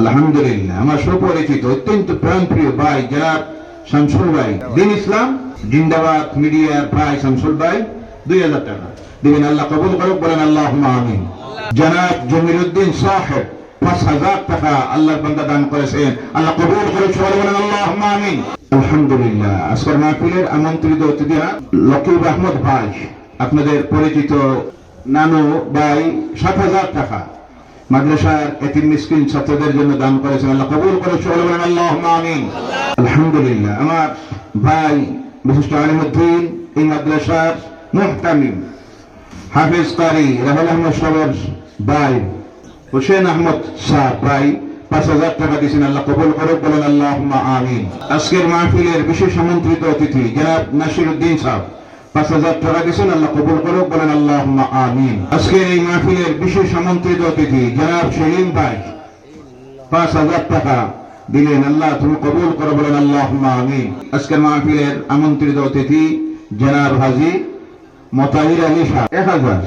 আলহামদুলিল্লাহ। আমার সুপরিচিত অত্যন্ত প্রাণপ্রিয় ভাই জনাব শামসুল ভাই। দিন ইসলাম, জিন্দাবাদ মিডিয়ার ভাই শামসুল ভাই, দুই হাজার টাকা। দিবেন আল্লাহ কবুল করুক, বলেন আল্লাহ আমিন। জনাব জমির উদ্দিন সাহেব, পাঁচ হাজার টাকা বান্দা দান করেছেন। আল্লাহ কবুল করুক, সবাই বলেন আল্লাহ আলহামদুলিল্লাহ। আজকের মাহফিলের আমন্ত্রিত লকিব আহমদ ভাই। আপনাদের পরিচিত নানু ভাই, সাত হাজার টাকা। মাদ্রাসার এতিম মিসকিন ছাত্রদের জন্য দান করেছেন আল্লাহ, কবুল করে আল্লাহ আমিন। আলহামদুলিল্লাহ, আমার ভাই বিশিষ্ট আলিমুদ্দিন, এই মাদ্রাসার মুহতামিম, হাফিজ কারি রাহুল আহমদ সাহেবের ভাই, হুসেন আহমদ শাহ ভাই, পাঁচ হাজার টাকা দিয়েছেন আল্লাহ, কবুল করুক, বলেন আল্লাহ আমিন। আজকের মাহফিলের বিশেষ আমন্ত্রিত অতিথি, জনাব নাসির উদ্দিন সাহেব। পাঁচ হাজার টাকা দিয়েছেন, আল্লাহ কবুল করুক, বলেন আল্লাহ আমিন। আজকের এই মাহফিলের বিশেষ আমন্ত্রিত অতিথি, জনাব সেলিম ভাই, পাঁচ হাজার টাকা দিলেন, আল্লাহ তুমি কবুল করো, বলেন আল্লাহ আমিন। আজকের মাহফিলের আমন্ত্রিত অতিথি হাজি আলী শাহ এক হাজার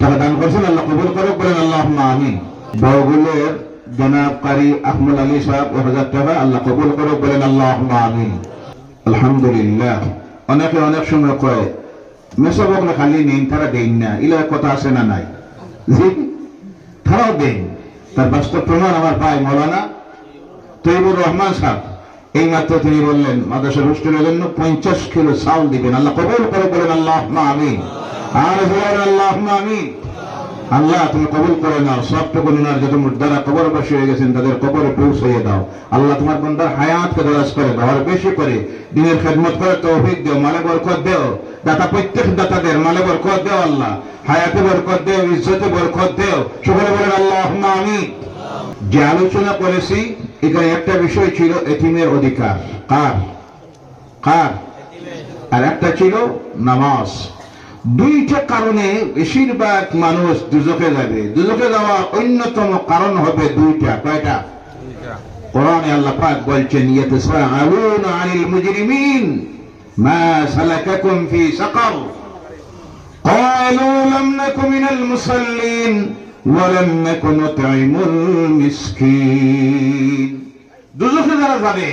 টাকা দান করছেন, আল্লাহ কবুল করুক, বলেন আল্লাহ আমিন। বড়গুলের জনাব কারি আহমদ আলী সাহেব, এক হাজার টাকা, আল্লাহ কবুল করুক, বলেন আল্লাহ আমিন। আলহামদুলিল্লাহ। অনেকে অনেক সময় কয়, মেসবক না খালি নিন তারা দেন না, ইলে কথা আছে না নাই? তারাও দেন তার বাস্তব প্রমাণ আমার ভাই মৌলানা তৈবুর রহমান সাহ এই মাত্র তিনি বললেন, মাদ্রাসার হোস্টেলের জন্য পঞ্চাশ কিলো চাউল দিবেন। আল্লাহ কবল করে বলেন আল্লাহ আমি আর আল্লাহ আমি আল্লাহ, তুমি কবুল করে নাও। সবটুকু নিনার যত দ্বারা কবর বসে হয়ে গেছেন, তাদের কবরে পৌঁছাইয়ে দাও। আল্লাহ তোমার বন্ধার হায়াতকে দরাজ করে দাও আর বেশি করে। দিনের খেদমত করে তৌফিক দেও, মালে বরকত দেও। দাতা প্রত্যেক দাতাদের মালে বরকত দেও আল্লাহ। হায়াতে বরকত দেও, ইজ্জতে বরকত দেও। সকলে বলেন আল্লাহ আমি যে আলোচনা করেছি, এখানে একটা বিষয় ছিল এতিমের অধিকার। কার? কার? আর একটা ছিল নামাজ। দুইটা কারণে বেশিরভাগ মানুষ দুজকে যাবে দুজকে যাওয়া অন্যতম কারণ হবে দুইটা কয়টা কোরআনে আল্লাহ পাক বলছেন ইয়াতাসাআলুনা আনিল মুজরিমিন মা সালাকাকুম ফি সাকার قالوا لم نك من المصلين ولم نك نطعم المسكين দুজকে যারা যাবে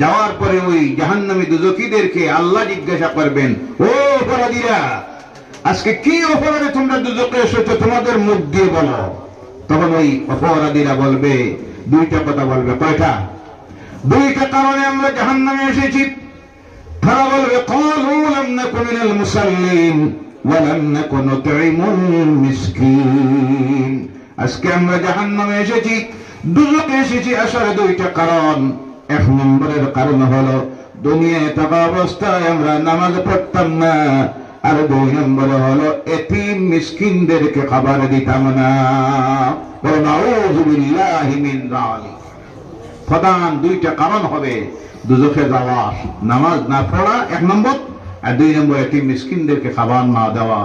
যাওয়ার পরে ওই জাহান্নামী দুজকিদেরকে আল্লাহ জিজ্ঞাসা করবেন ও অপরাধীরা আজকে কি অপরাধে তোমরা দুজকে এসেছ? তোমাদের মুখ দিয়ে বলো। তখন ওই অপরাধীরা বলবে, দুইটা কথা বলবে। কয়টা? দুইটা কারণে আমরা জাহান নামে এসেছি। তারা বলবে, কলু লাম নাকু মিনাল মুসাল্লিন ওয়া লাম মিসকিন। আজকে আমরা জাহান নামে এসেছি। দুজকে এসেছি আসলে দুইটা কারণ। এক নম্বরের কারণ হলো, দুনিয়ায় থাকা অবস্থায় আমরা নামাজ পড়তাম না। আর দুই নম্বরে হলো এতিম মিসকিনদেরকে খাবার দিতাম না। প্রধান দুইটা কারণ হবে। দুজকে যাওয়া, নামাজ না পড়া, এক নম্বর, আর দুই নম্বর এতিম মিসকিনদেরকে খাবার না দেওয়া।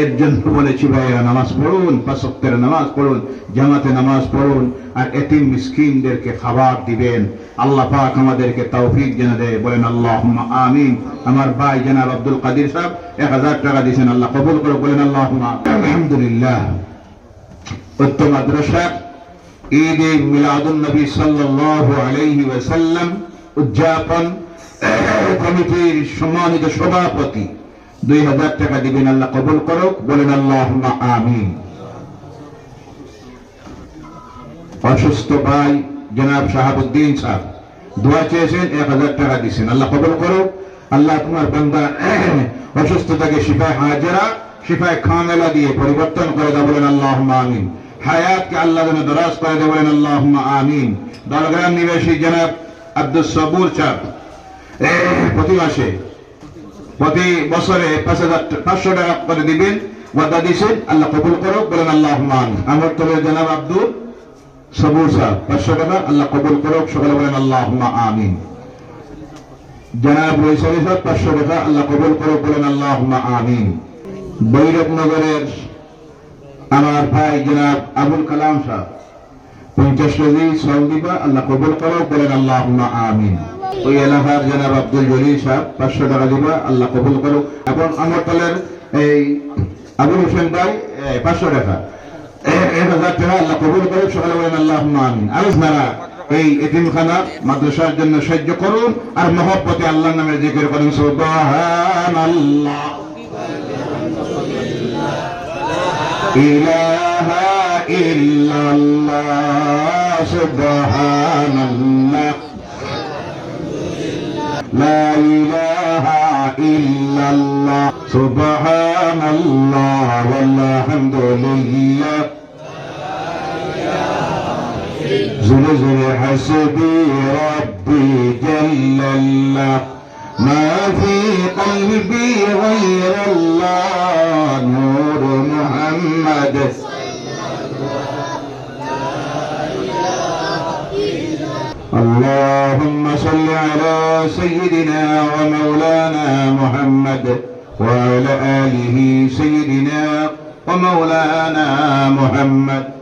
এর জন্য বলেছি ভাইয়া, নামাজ পড়ুন পাঁচকের নামাজ পড়ুন, জামাতে নামাজ পড়ুন, আর এতিম মিসকিনদেরকে খাবার দিবেন। আল্লাহ পাক আমাদেরকে তৌফিক জেনে দেয়। বলেন আল্লাহ আমিন। আমার ভাই জনাব আব্দুল কাদির সাহেব এক হাজার টাকা দিয়েছেন, আল্লাহ কবুল করে বলেন আল্লাহ আলহামদুলিল্লাহ। মাদ্রাসা ঈদ এ মিলাদুন নবী সাল্লাল্লাহু আলাইহি ওয়াসাল্লাম উদযাপন কমিটির সম্মানিত সভাপতি দুই হাজার টাকা দিবেন, আল্লাহ কবুল করুক, বলেন আল্লাহ আমিন। অসুস্থ ভাই, জনাব শাহাবুদ্দিন সাহেব দোয়া চেয়েছেন, এক হাজার টাকা দিয়েছেন আল্লাহ কবুল করুক। আল্লাহ তোমার বান্দা অসুস্থতাকে শিফায় হাজারা, শিফায় খামেলা দিয়ে পরিবর্তন করে দাও, বলেন আল্লাহ আমিন। হায়াতকে আল্লাহ যেন দরাজ করে দেয়, বলেন আল্লাহ আমিন। দলগ্রাম নিবাসী জনাব আব্দুল সবুর চাপ প্রতি মাসে প্রতি বছরে পাঁচ হাজার পাঁচশো টাকা করে দিবেন। ওয়াদা দিয়েছেন, আল্লাহ কবুল করো বলেন আল্লাহ মান আমার তলে জনাব আব্দুল সবুর সাহেব পাঁচশো টাকা, আল্লাহ কবুল করো সকলে বলেন আল্লাহ আমিন। জনাব রইসারি সাহেব, পাঁচশো টাকা, আল্লাহ কবুল করো বলেন আল্লাহ আমিন। বৈরবনগরের আমার ভাই জনাব আবুল কালাম সাহেব, পঞ্চাশ কেজি সল আল্লাহ কবুল করো বলেন আল্লাহ আমিন। ওই এলাকার জনাব আব্দুল জলিল সাহেব, পাঁচশো টাকা দিবা, আল্লাহ কবুল করো এবং আমরতলের এই আবুল হোসেন ভাই পাঁচশো টাকা। এক হাজার টাকা আল্লাহ কবুল করুন সকালে বলেন আল্লাহ আমিন। আর আপনারা এই এতিমখানা মাদ্রাসার জন্য সাহায্য করুন, আর মহব্বতে আল্লাহর নামে জিকির করুন সুবহান আল্লাহ ইলাহা ইল্লাল্লাহ, সুবহানাল্লাহ। لا إله إلا الله. سبحان الله والحمد لله زل زل حسبي ربي جل الله. ما في قلبي غير الله. نور محمد. اللهم صل على سيدنا ومولانا محمد وعلى آله سيدنا ومولانا محمد.